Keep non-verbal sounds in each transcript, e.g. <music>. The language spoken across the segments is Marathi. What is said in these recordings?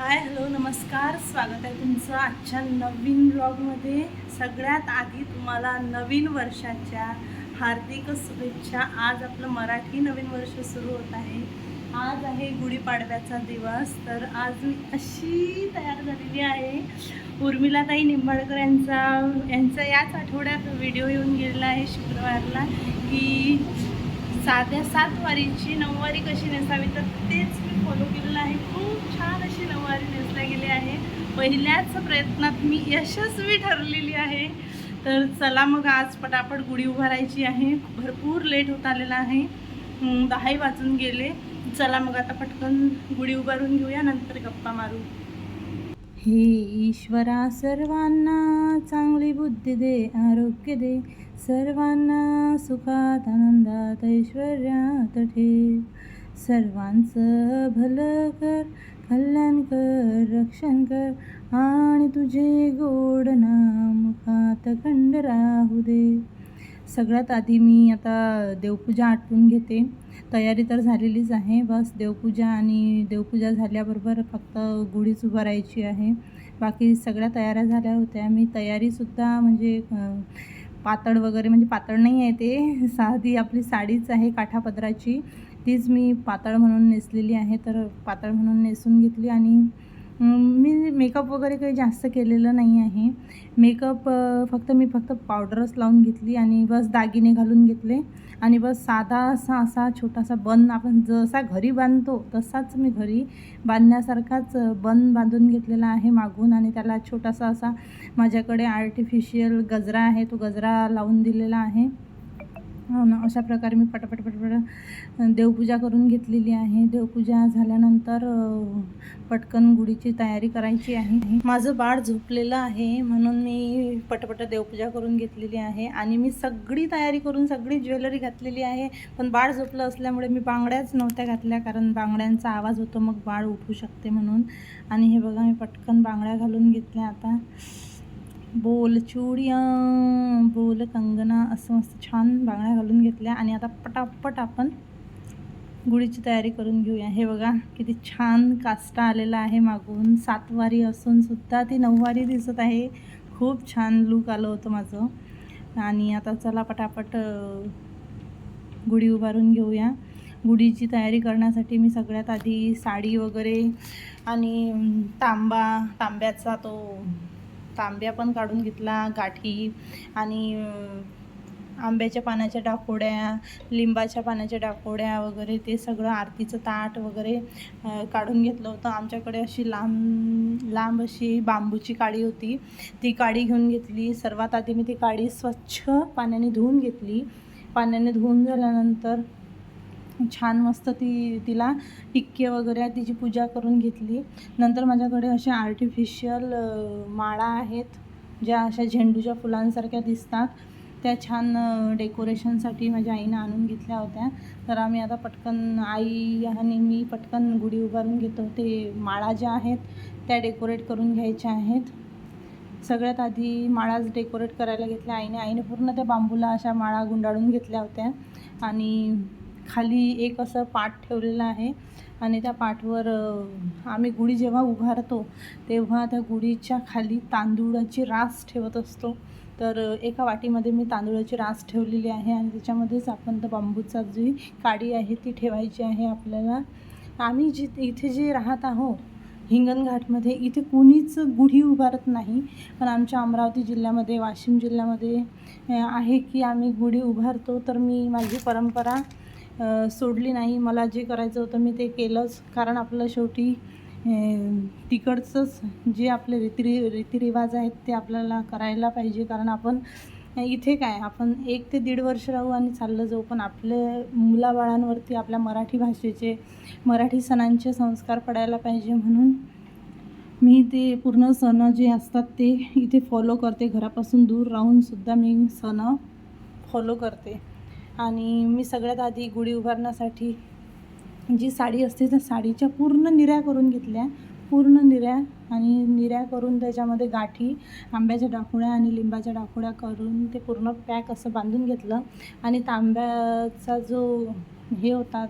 हाय हॅलो नमस्कार. स्वागत आहे तुमचं आजच्या नवीन ब्लॉगमध्ये सगळ्यात आधी तुम्हाला नवीन वर्षाच्या हार्दिक शुभेच्छा. आज आपलं मराठी नवीन वर्ष सुरू होत आहे. आज आहे गुढीपाडव्याचा दिवस. तर आज मी अशी तयार झालेली आहे. उर्मिलाताई निंबाळकर यांचा यांचा याच आठवड्यात व्हिडिओ येऊन गेलेला आहे शुक्रवारला की साध्या सात वारीची नऊवारी कशी नेसावी तर तेच मी फॉलो केलेलं आहे. खूप छान अशी नऊवारी नेसल्या गेली आहे. पहिल्याच प्रयत्नात मी यशस्वी ठरलेली आहे. तर चला मग आज पटापट गुढी उभारायची आहे. भरपूर लेट होत आलेला आहे. दहाही वाजून गेले. चला मग आता पटकन गुढी उभारून घेऊया नंतर गप्पा मारू. हे ईश्वरा सर्वांना चांगली बुद्धी दे आरोग्य दे. सर्वांना सुखात आनंदात ऐश्वर्यात ठेव. सर्वांचं भलं कर कल्याण कर रक्षण कर आणि तुझे गोड नाम खात खंड राहू दे. सगळ्यात आधी मी आता देवपूजा आटपून घेते. तयारी तर झालेलीच आहे. बस देवपूजा आणि देवपूजा झाल्याबरोबर फक्त गुढीच उभारायची आहे. बाकी सगळ्या तयाऱ्या झाल्या होत्या. मी तयारीसुद्धा म्हणजे पातळ वगैरे म्हणजे पातळ नाही आहे ते. साधी आपली साडीच आहे काठापदराची. तीच मी पातळ म्हणून नेसलेली आहे तर पातळ म्हणून नेसून घेतली आणि मी मेकअप वगैरे काही जास्त केलेलं नाही आहे. मेकअप फक्त मी फक्त पावडरच लावून घेतली आणि बस दागिने घालून घेतले आणि बस साधा असा असा छोटासा बन आपण जसा घरी बांधतो तसाच मी घरी बांधण्यासारखाच बन बांधून घेतलेला आहे मागून आणि त्याला छोटासा असा माझ्याकडे आर्टिफिशियल गजरा आहे तो गजरा लावून दिलेला आहे. ना अशा प्रकारे मी पटापट पटापट देवपूजा करून घेतलेली आहे. देवपूजा झाल्यानंतर पटकन गुढीची तयारी करायची आहे. माझं बाळ झोपलेलं आहे म्हणून मी पटपट देवपूजा करून घेतलेली आहे. आणि मी सगळी तयारी करून सगळी ज्वेलरी घातलेली आहे. पण बाळ झोपलं असल्यामुळे मी बांगड्याच नव्हत्या घातल्या कारण बांगड्यांचा आवाज होतो मग बाळ उठू शकते म्हणून. आणि हे बघा मी पटकन बांगड्या घालून घेतल्या आता. बोल चुडिया बोल कंगना असं मस्त छान बांगड्या घालून घेतल्या. आणि आता पटापट आपण गुढीची तयारी करून घेऊया. हे बघा किती छान काष्टा आलेला आहे मागून. सातवारी असून सुद्धा ती नऊवारी दिसत आहे. खूप छान लूक आलं होतं माझं. आणि आता चला पटापट गुढी उभारून घेऊया. गुढीची तयारी करण्यासाठी मी सगळ्यात आधी साडी वगैरे आणि तांबा तांब्याचा तो तांब्या पण काढून घेतला गाठी आणि आंब्याच्या पानाच्या डाकोड्या लिंबाच्या पानाच्या डाकोड्या वगैरे ते सगळं आरतीचं ताट वगैरे काढून घेतलं होतं. आमच्याकडे अशी लांब लांब अशी बांबूची काडी होती. ती काडी घेऊन घेतली. सर्वात आधी मी ती काडी स्वच्छ पाण्याने धुवून घेतली. पाण्याने धुवून झाल्यानंतर छान मस्त ती तिला टिक्के वगैरे तिची पूजा करून घेतली. नंतर माझ्याकडे अशा आर्टिफिशियल माळा आहेत ज्या अशा झेंडूच्या फुलांसारख्या दिसतात. त्या छान डेकोरेशनसाठी माझ्या आईनं आणून घेतल्या होत्या. तर आम्ही आता पटकन आई आणि मी पटकन गुढी उभारून घेतो. ते माळा ज्या आहेत त्या डेकोरेट करून घ्यायच्या आहेत. सगळ्यात आधी माळाच डेकोरेट करायला घेतल्या आईने. आईने पूर्ण त्या बांबूला अशा माळा गुंडाळून घेतल्या होत्या. आणि खाली एक असं पाट ठेवलेलं आहे आणि त्या पाठवर आम्ही गुढी जेव्हा उभारतो तेव्हा त्या गुढीच्या खाली तांदूळाची रास ठेवत असतो. तर एका वाटीमध्ये मी तांदूळाची रास ठेवलेली आहे आणि त्याच्यामध्येच आपण तर बांबूचा जी काडी आहे ती ठेवायची आहे आपल्याला. आम्ही जी इथे जे राहत आहोत हिंगणघाटमध्ये इथे कोणीच गुढी उभारत नाही. पण आमच्या अमरावती जिल्ह्यामध्ये वाशिम जिल्ह्यामध्ये आहे की आम्ही गुढी उभारतो. तर मी माझी परंपरा सोडली नाही. मला जे करायचं होतं मी ते केलंच. कारण आपलं शेवटी तिकडचंच जे आपले रीतिरि रीतिरिवाज आहेत ते आपल्याला करायला पाहिजे. कारण आपण इथे काय आपण एक ते दीड वर्ष राहू आणि चाललं जाऊ. पण आपले मुलाबाळांवरती आपल्या मराठी भाषेचे मराठी सणांचे संस्कार पडायला पाहिजे म्हणून मी ते पूर्ण सण जे असतात ते इथे फॉलो करते. घरापासून दूर राहूनसुद्धा मी सण फॉलो करते. आणि मी सगळ्यात आधी गुढी उभारण्यासाठी जी साडी असते त्या साडीच्या पूर्ण निऱ्या करून घेतल्या. पूर्ण निऱ्या आणि निऱ्या करून त्याच्यामध्ये गाठी आंब्याच्या डाकुळ्या आणि लिंबाच्या डाकुळ्या करून ते पूर्ण पॅक असं बांधून घेतलं. आणि तांब्याचा जो हे होता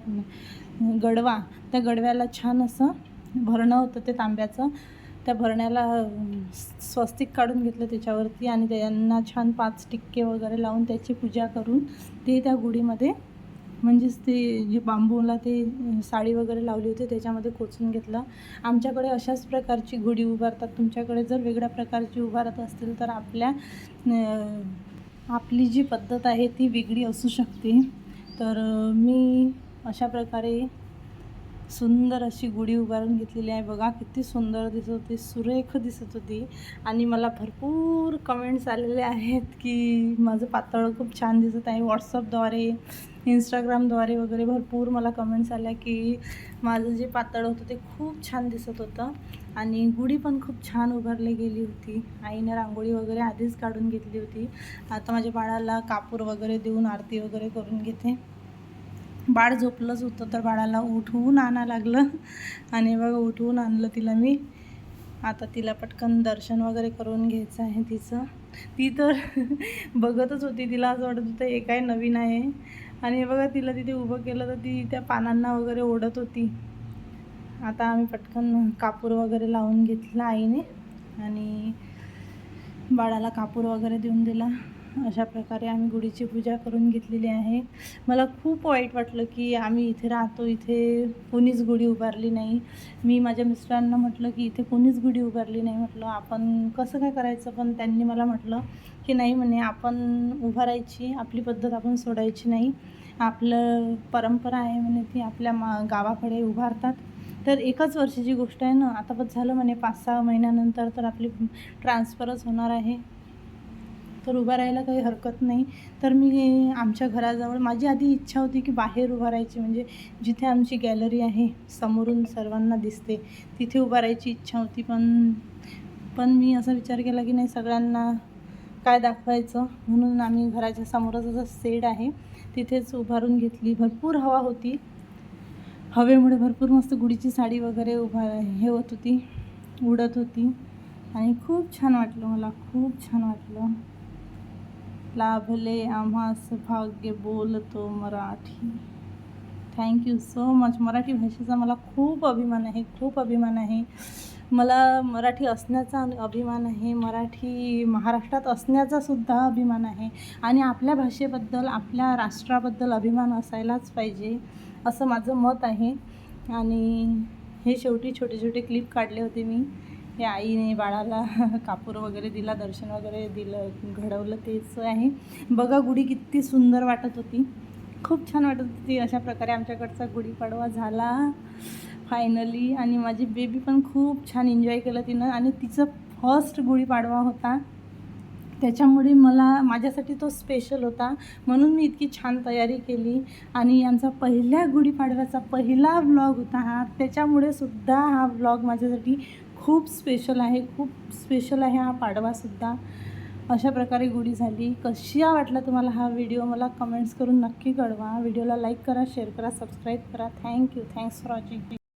गडवा त्या गडव्याला छान असं भरणं होतं ते तांब्याचं. त्या भरण्याला स्वस्तिक काढून घेतलं त्याच्यावरती आणि त्यांना छान पाच टिक्के वगैरे लावून त्याची पूजा करून ते त्या गुढीमध्ये म्हणजेच ते जे बांबूला ते साडी वगैरे लावली होती त्याच्यामध्ये कोचून घेतलं. आमच्याकडे अशाच प्रकारची गुढी उभारतात. तुमच्याकडे जर वेगळ्या प्रकारची उभारत असतील तर आपल्या आपली जी पद्धत आहे ती वेगळी असू शकते. तर मी अशा प्रकारे सुंदर अशी गुढी उभारून घेतलेली आहे. बघा किती सुंदर दिसत होती सुरेख दिसत होती. आणि मला भरपूर कमेंट्स आलेले आहेत की माझं पातळ खूप छान दिसत आहे. व्हॉट्सअपद्वारे इंस्टाग्रामद्वारे वगैरे भरपूर मला कमेंट्स आल्या की माझं जे पातळ होतं ते खूप छान दिसत होतं. आणि गुढी पण खूप छान उभारली गेली होती. आईनं रांगोळी वगैरे आधीच काढून घेतली होती. आता माझ्या बाळाला कापूर वगैरे देऊन आरती वगैरे करून घेते. बाळ झोपलंच होतं तर बाळाला उठवून आणा लागलं. आणि बघा उठवून आणलं तिला मी. आता तिला पटकन दर्शन वगैरे करून घ्यायचं आहे तिचं. ती तर <laughs> बघतच होती तिला असं वाटत होतं हे काय नवीन आहे? आणि बघा तिला तिथे उभं केलं तर ती त्या पानांना वगैरे ओढत होती. आता आम्ही पटकन कापूर वगैरे लावून घेतला आईने. आणि बाळाला कापूर वगैरे देऊन दिला. अशा प्रकारे आम्ही गुढीची पूजा करून घेतलेली आहे. मला खूप वाईट वाटलं की आम्ही इथे राहतो इथे कोणीच गुढी उभारली नाही. मी माझ्या मिस्टरांना म्हटलं की इथे कोणीच गुढी उभारली नाही म्हटलं. आपण कसं काय करायचं? पण त्यांनी मला म्हटलं की नाही म्हणे आपण उभारायची आपली पद्धत आपण सोडायची नाही. आपलं परंपरा आहे म्हणे ती आपल्या मा गावाकडे उभारतात. तर एकाच वर्षाची गोष्ट आहे ना. आता पण झालं म्हणे पाच सहा महिन्यानंतर तर आपली ट्रान्सफरच होणार आहे. तर उभा राहायला काही हरकत नाही. तर मी आमच्या घराजवळ माझी आधी इच्छा होती की बाहेर उभा राहायची म्हणजे जिथे आमची गॅलरी आहे समोरून सर्वांना दिसते तिथे उभा राहायची इच्छा होती. पण पण मी असा विचार केला की नाही सगळ्यांना काय दाखवायचं? म्हणून आम्ही घराच्या समोरच असं सेड आहे तिथेच उभारून घेतली. भरपूर हवा होती. हवेमुळे भरपूर मस्त गुढीची साडी वगैरे उभा हे होत होती उडत होती. आणि खूप छान वाटलं मला खूप छान वाटलं. लाभले आम्हास भाग्य बोलतो Marathi. Thank you so much Marathi भाषेचा मला खूप अभिमान आहे खूप अभिमान आहे. मला मराठी असण्याचा अभिमान आहे मराठी महाराष्ट्रात असण्याचा सुद्धा अभिमान आहे. आणि आपल्या भाषेबद्दल आपल्या राष्ट्राबद्दल अभिमान असायलाच पाहिजे असं माझं मत आहे. आणि हे शेवटी छोटे छोटे क्लिप काढले होते मी. हे आईने बाळाला <laughs> कापूर वगैरे दिला दर्शन वगैरे दिलं घडवलं तेच आहे. बघा गुढी किती सुंदर वाटत होती. खूप छान वाटत होती अशा प्रकारे आमच्याकडचा गुढीपाडवा झाला. फायनली आणि माझी बेबी पण खूप छान एन्जॉय केलं तिनं. आणि तिचं फर्स्ट गुढीपाडवा होता. त्याच्यामुळे मला माझ्यासाठी तो स्पेशल होता. म्हणून मी इतकी छान तयारी केली. आणि आमचा पहिल्या गुढीपाडव्याचा पहिला व्लॉग होता हा. त्याच्यामुळे सुद्धा हा व्लॉग माझ्यासाठी खूप स्पेशल आहे खूप स्पेशल आहे हा पाडवासुद्धा अशा प्रकारे गुढी झाली. कशी वाटला तुम्हाला हा व्हिडिओ मला कमेंट्स करून नक्की कळवा. व्हिडिओला लाईक करा शेअर करा सबस्क्राईब करा. Thank you thanks for watching